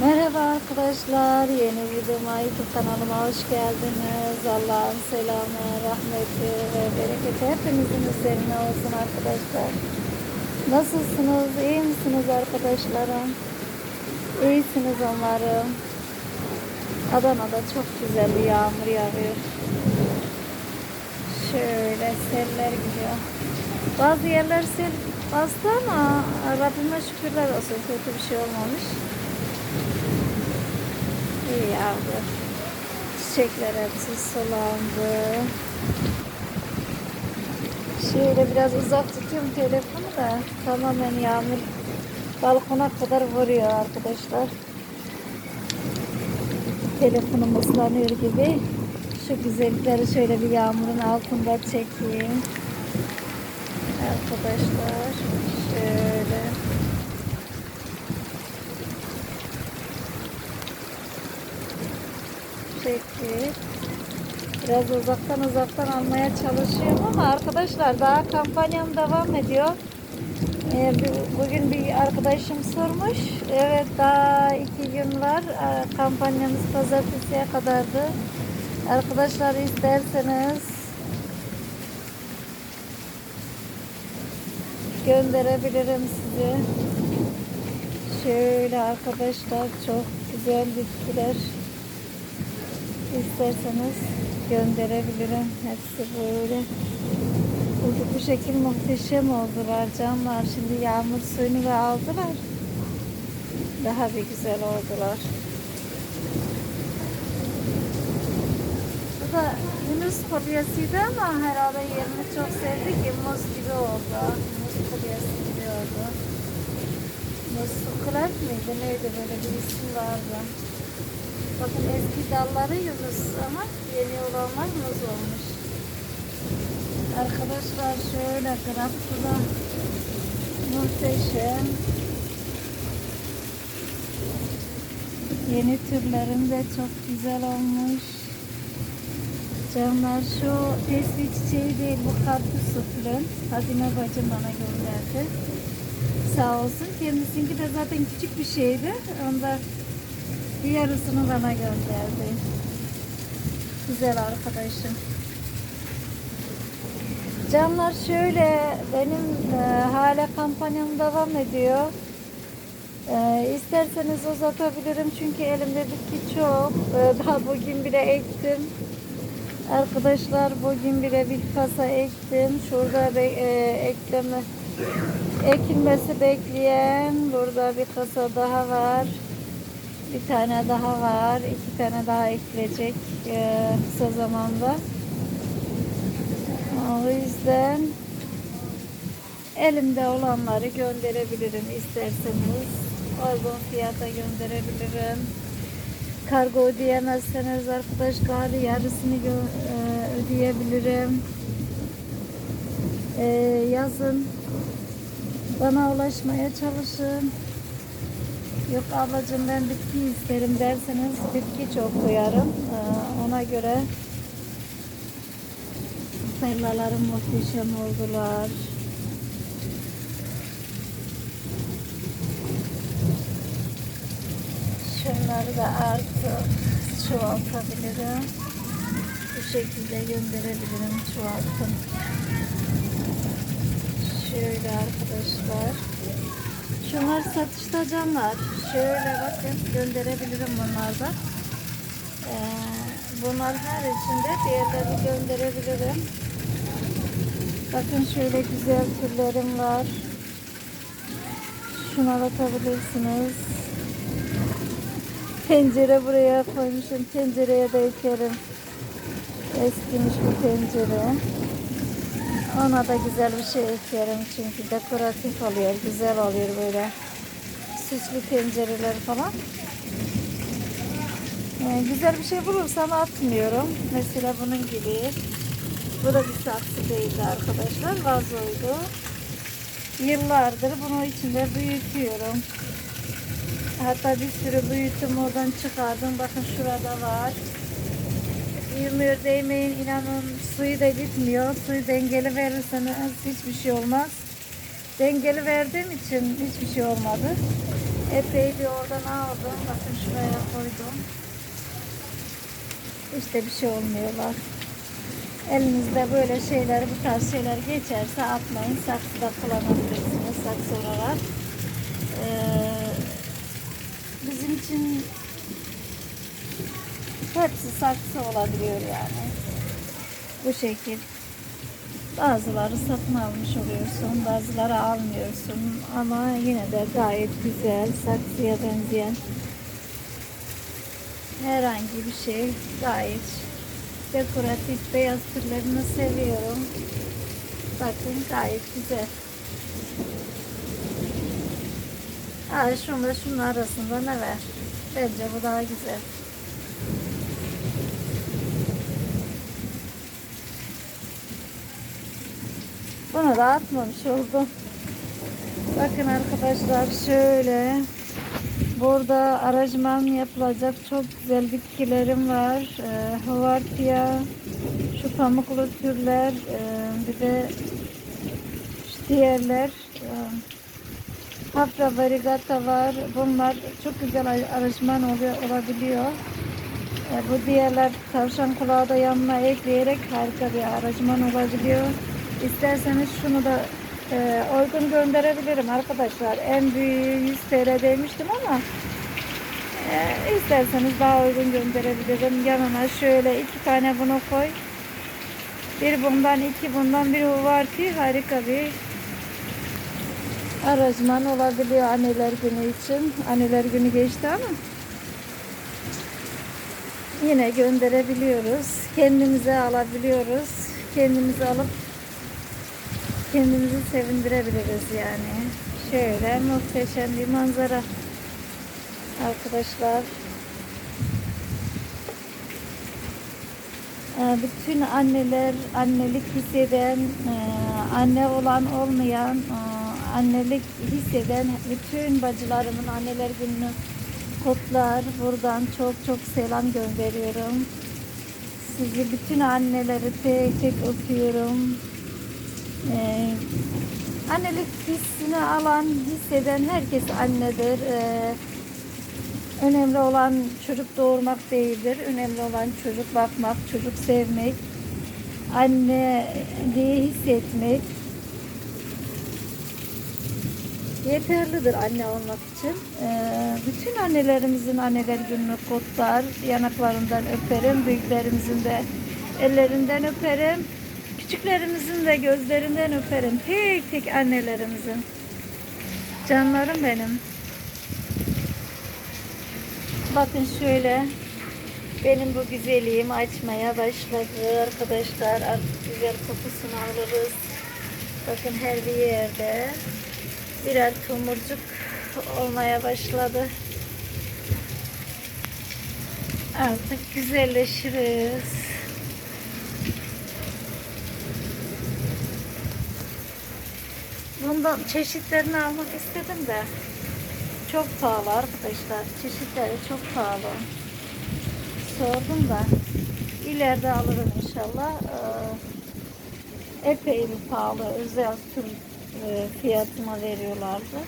Merhaba arkadaşlar, yeni videoma YouTube kanalıma hoş geldiniz. Allah'ın selamı, rahmeti ve bereketi hepinizin üzerine olsun arkadaşlar. Nasılsınız, iyi misiniz arkadaşlarım? İyisiniz umarım. Adana'da çok güzel bir yağmur yağıyor. Şöyle seller gidiyor. Bazı yerler sel bastı ama Rabbime şükürler olsun kötü bir şey olmamış. İyi yağdı. Çiçekler hepsi sulandı. Şöyle biraz uzak tutuyorum telefonu da tamamen yağmur balkona kadar vuruyor arkadaşlar. Telefonum ıslanıyor gibi. Şu güzellikleri şöyle bir yağmurun altında çekeyim. Arkadaşlar şöyle. Peki. Biraz uzaktan uzaktan almaya çalışıyorum ama arkadaşlar daha kampanyam devam ediyor. Ee, bu- bugün bir arkadaşım sormuş. Evet daha iki gün var. Ee, Kampanyamız pazartesiye kadardı. Arkadaşlar isterseniz gönderebilirim size. Şöyle arkadaşlar çok güzel bitkiler. İsterseniz gönderebilirim. Hepsi böyle. Bu, bu şekil muhteşem oldular canlar. Şimdi yağmur suyunu da aldılar. Daha bir güzel oldular. Bu da Yunus kolyesiydi ama herhalde yerini çok sevdi ki muz gibi oldu. Muz kolyesi gibi oldu. Muz sukulat mıydı neydi böyle bir isim vardı. Bakın eski dalları Yunus ama yeni olanlar muz olmuş. Arkadaşlar şöyle graftıda muhteşem. Yeni türlerim de çok güzel olmuş. Canlar şu tesbih çiçeği değil bu karpuz sukulent. Hazine bacım bana gönderdi. Sağ olsun. Kendisininki de zaten küçük bir şeydi. Onda bir yarısını bana gönderdi. Güzel arkadaşım. Canlar şöyle benim e, hala kampanyam devam ediyor. E, isterseniz uzatabilirim çünkü elimde bitki çok. E, daha bugün bile ektim. Arkadaşlar bugün bile bir kasa ektim. Şurada be, e, ekleme ekilmesi bekleyen burada bir kasa daha var. Bir tane daha var. iki tane daha ekleyecek e, kısa zamanda. O yüzden elimde olanları gönderebilirim isterseniz. Uygun fiyata gönderebilirim. Kargo ödeyemezseniz arkadaşlar yarısını e, ödeyebilirim. E, yazın bana ulaşmaya çalışın. Yok ablacığım ben bitki isterim derseniz bitki çok koyarım. Ee, ona göre tarlalarım muhteşem oldular. Şunları da artık çoğaltabilirim. Bu şekilde gönderebilirim çoğaltın. Şöyle arkadaşlar. Şunlar satışta canlar. Şöyle bakın gönderebilirim bunlarda. Ee, bunlar her içinde diğerleri gönderebilirim. Bakın şöyle güzel türlerim var. Şuna bakabilirsiniz. Tencere buraya koymuşum. Tencereye de ekerim. Eskimiş bir tencere. Ona da güzel bir şey ekerim çünkü dekoratif oluyor, güzel oluyor böyle süslü tencereler falan. Yani güzel bir şey bulursam atmıyorum. Mesela bunun gibi. Bu da bir saksı değildi arkadaşlar, vazoydu. Yıllardır bunu içinde büyütüyorum. Hatta bir sürü büyüttüm oradan çıkardım. Bakın şurada var. Yürümüyor değmeyin inanın suyu da gitmiyor. Suyu dengeli verirseniz hiçbir şey olmaz. Dengeli verdiğim için hiçbir şey olmadı. Epey bir oradan aldım. Bakın şuraya koydum. İşte bir şey olmuyorlar. Elinizde böyle şeyler, bu tarz şeyler geçerse atmayın. Saksıda kullanabilirsiniz saksı olarak. Ee, bizim için hepsi saksı olabiliyor yani. Bu şekil. Bazıları satın almış oluyorsun, bazıları almıyorsun ama yine de gayet güzel, saksıya benzeyen herhangi bir şey gayet dekoratif beyaz türlerini seviyorum. Bakın gayet güzel. Ha, şunla şunun arasında ne var? Bence bu daha güzel. Bunu da atmamış oldum. Bakın arkadaşlar şöyle burada aracman yapılacak çok güzel bitkilerim var. Ee, Havartia, şu pamuklu türler, e, bir de diğerler. E, Hafra varigata var. Bunlar çok güzel aracman oluyor, olabiliyor. E, bu diğerler tavşan kulağı da yanına ekleyerek harika bir aracman olabiliyor. İsterseniz şunu da e, uygun gönderebilirim arkadaşlar. En büyüğü 100 TL demiştim ama e, isterseniz daha uygun gönderebilirim. Yanına şöyle iki tane bunu koy. Bir bundan, iki bundan, bir var ki harika bir aracman olabiliyor anneler günü için. Anneler günü geçti ama yine gönderebiliyoruz. Kendimize alabiliyoruz. Kendimize alıp kendimizi sevindirebiliriz yani. Şöyle muhteşem bir manzara. Arkadaşlar. Ee, Bütün anneler, annelik hisseden, e, anne olan olmayan, e, annelik hisseden bütün bacılarımın anneler gününü kutlar. Buradan çok çok selam gönderiyorum. Sizi bütün anneleri tek tek öpüyorum. Ee, annelik hissini alan, hisseden herkes annedir. Ee, önemli olan çocuk doğurmak değildir. Önemli olan çocuk bakmak, çocuk sevmek, anne diye hissetmek yeterlidir anne olmak için. Ee, bütün annelerimizin anneler gününü kutlar. Yanaklarından öperim. Büyüklerimizin de ellerinden öperim. Küçüklerimizin de gözlerinden öperim. Tek tek annelerimizin. Canlarım benim. Bakın şöyle benim bu güzelliğim açmaya başladı arkadaşlar. Artık güzel kokusunu alırız. Bakın her bir yerde birer tomurcuk olmaya başladı. Artık güzelleşiriz. Bundan çeşitlerini almak istedim de çok pahalı arkadaşlar. Çeşitleri çok pahalı. Sordum da ileride alırım inşallah. Ee, epey pahalı. Özel tür e, fiyatına veriyorlardı.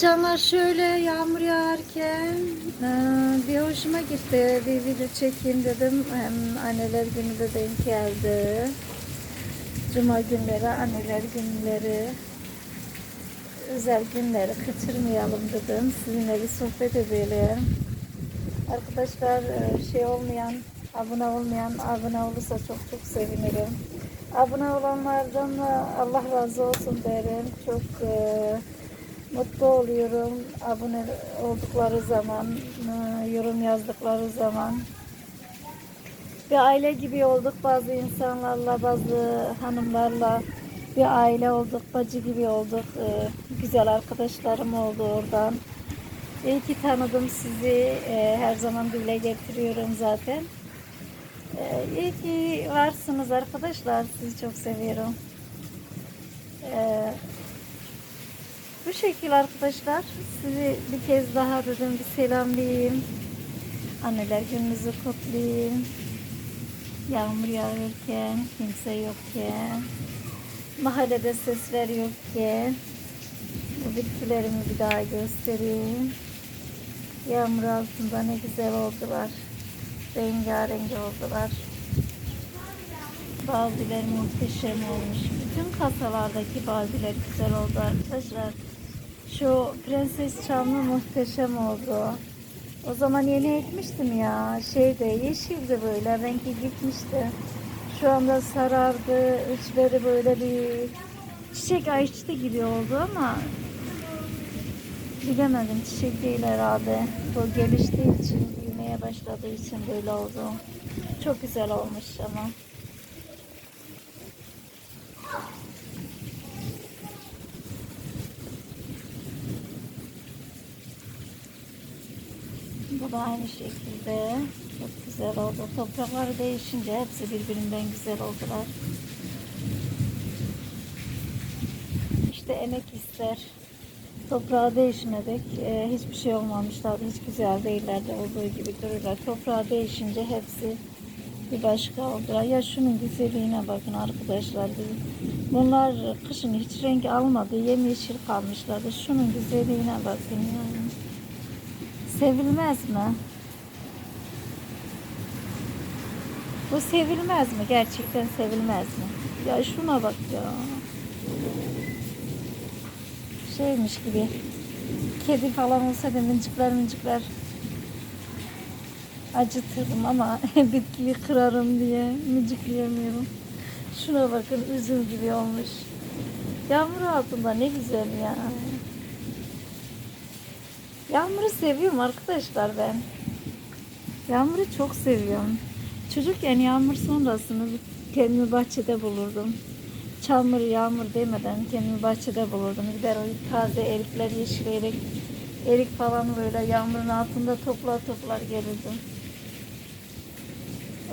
Canlar şöyle yağmur yağarken e, bir hoşuma gitti. Bir video çekeyim dedim. Hem anneler günü de denk geldi. Cuma günleri, anneler günleri, özel günleri kaçırmayalım dedim. Sizinle bir sohbet edelim. Arkadaşlar e, şey olmayan, abone olmayan abone olursa çok çok sevinirim. Abone olanlardan da Allah razı olsun derim. Çok e, mutlu oluyorum. Abone oldukları zaman, e, yorum yazdıkları zaman. Bir aile gibi olduk bazı insanlarla, bazı hanımlarla. Bir aile olduk, bacı gibi olduk. E, güzel arkadaşlarım oldu oradan. İyi ki tanıdım sizi. E, her zaman dile getiriyorum zaten. İyi ki varsınız arkadaşlar. Sizi çok seviyorum. E, bu şekil arkadaşlar. Sizi bir kez daha dedim bir selamlayayım. Anneler gününüzü kutlayayım. Yağmur yağarken, kimse yokken, mahallede sesler yokken bu bitkilerimi bir daha göstereyim. Yağmur altında ne güzel oldular. Rengarenk oldular. Baldiler muhteşem olmuş. Bütün kasalardaki baldiler güzel oldu arkadaşlar. Şu prenses çamlı muhteşem oldu. O zaman yeni ekmiştim ya. Şeyde yeşildi böyle. Rengi gitmişti. Şu anda sarardı. Uçları böyle bir çiçek açtı gibi oldu ama bilemedim. Çiçek değil herhalde. Bu geliştiği için, büyümeye başladığı için böyle oldu. Çok güzel olmuş ama. Bu da aynı şekilde çok güzel oldu. Toprakları değişince hepsi birbirinden güzel oldular. İşte emek ister. Toprağı değişmedik. e, hiçbir şey olmamışlardı. Hiç güzel değillerdi. Olduğu gibi dururlar. Toprağı değişince hepsi bir başka oldular. Ya şunun güzelliğine bakın arkadaşlar. Bunlar kışın hiç renk almadı. Yemyeşil kalmışlardı. Şunun güzelliğine bakın yani. Sevilmez mi? Bu sevilmez mi? Gerçekten sevilmez mi? Ya şuna bak ya. Şeymiş gibi. Kedi falan olsa da mıncıklar mıncıklar acıtırım ama bitkiyi kırarım diye mıncıklayamıyorum. Şuna bakın üzüm gibi olmuş. Yağmur altında ne güzel ya. Yağmuru seviyorum arkadaşlar ben. Yağmuru çok seviyorum. Çocukken yağmur sonrasını kendimi bahçede bulurdum. Çamur, yağmur demeden kendimi bahçede bulurdum. Gider o taze erikler, yeşil erik, falan böyle yağmurun altında toplar toplar gelirdim.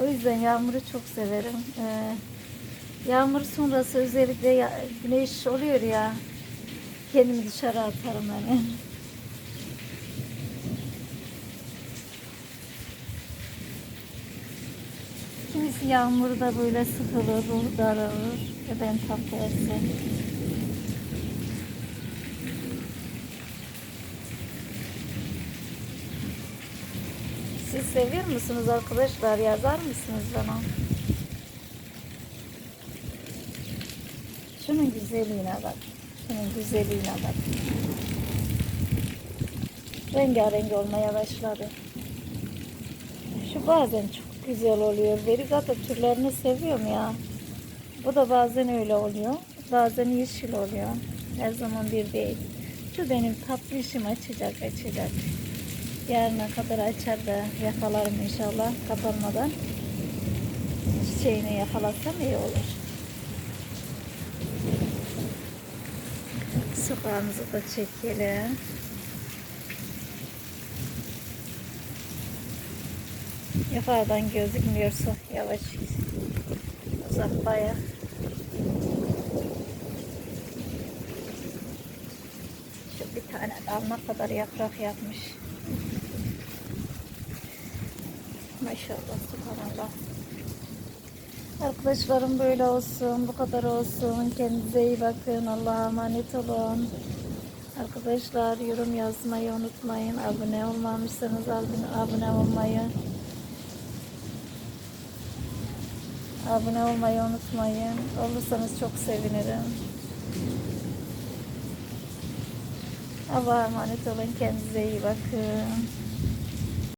O yüzden yağmuru çok severim. Ee, yağmur sonrası özellikle güneş oluyor ya kendimi dışarı atarım hani. Kimisi yağmurda böyle sıkılır, daralır. Ve ben tam tersi. Siz seviyor musunuz arkadaşlar? Yazar mısınız bana? Şunun güzelliğine bak. Şunun güzelliğine bak. Rengarenk olmaya başladı. Şu bazen çok güzel oluyor. Verigata türlerini seviyorum ya. Bu da bazen öyle oluyor. Bazen yeşil oluyor. Her zaman bir değil. Şu benim tatlı işim açacak açacak. Yarına kadar açar da yakalarım inşallah kapanmadan. Çiçeğini yakalasam iyi olur. Sokağımızı da çekelim. Yukarıdan gözükmüyorsa yavaş. Uzak baya. Şu bir tane dal ne kadar yaprak yapmış. Maşallah subhanallah. Arkadaşlarım böyle olsun, bu kadar olsun. Kendinize iyi bakın. Allah'a emanet olun. Arkadaşlar yorum yazmayı unutmayın. Abone olmamışsanız abone olmayı Abone olmayı unutmayın. Olursanız çok sevinirim. Allah'a emanet olun. Kendinize iyi bakın.